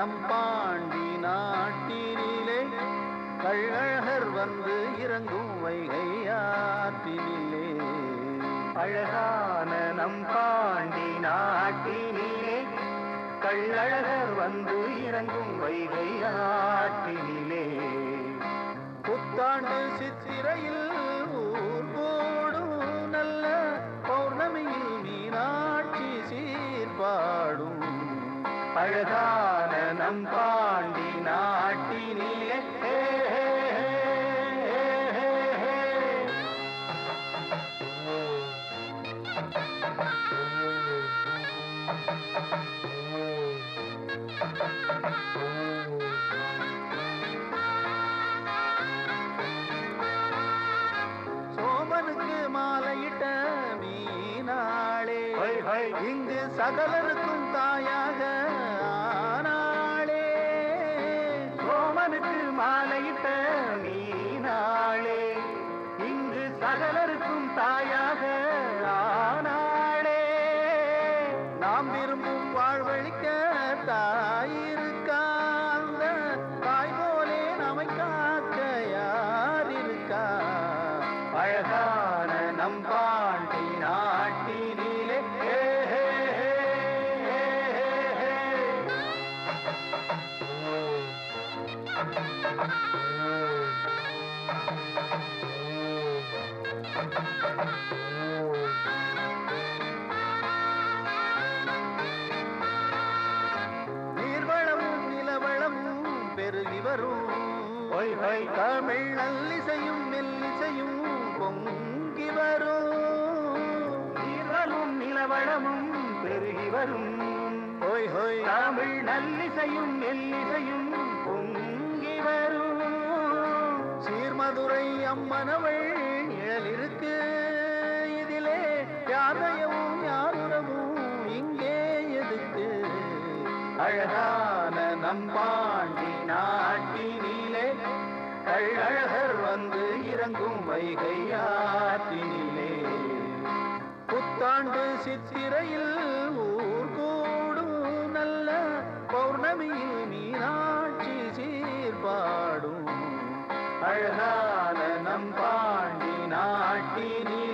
நம் பாண்டி நாட்டினிலே கள்ளழகர் வந்து இறங்கும் வைகை ஆற்றினிலே. அழகான நம் பாண்டி நாட்டினிலே கள்ளழகர் வந்து இறங்கும் வைகை ஆற்றினிலே. புத்தாண்டு சித்திரையில் ஊர் போடும் நல்ல பௌர்ணமியில் மீனாட்சி சீர்பாடும். அழகான நம் பாண்டி நாட்டினிலே. சோமனுக்கு மாலையிட்ட மீனாளே. இங்கு சகலருக்கும் தாயாக அவனுக்கு மாலையிட்ட மீனாளே இங்கு சகலருக்கும் தாயாக ஆனாளே. நாம் விரும்பும் வாழ்வழிக்க தாயிருக்காந்த தாய் போலே நம்மை காக்க யாரிருக்கா அழகான நம்பா வரும். தமிழ் நல்லிசையும் மெல்லிசையும் பொங்கி வரும் நீர்களும் நிலவளமும் பெருகி வரும் ஹோய் ஹோய். தமிழ் நல்லிசையும் மெல்லிசையும் வரும். சீர்மதுரை அம்மனவள் நிழல் இருக்கு இதிலே யாரையவும் யாருறவும் இங்கே எதுக்கு? அழகான நம்பாண்டி நாட்டினிலே கள்ளழகர் வந்து இறங்கும் வைகை புத்தாண்டு சித்திரையில் ஊர் கூடும் நல்ல பௌர்ணமியில் மீனா அழகான நம் பாண்டி நாட்டினி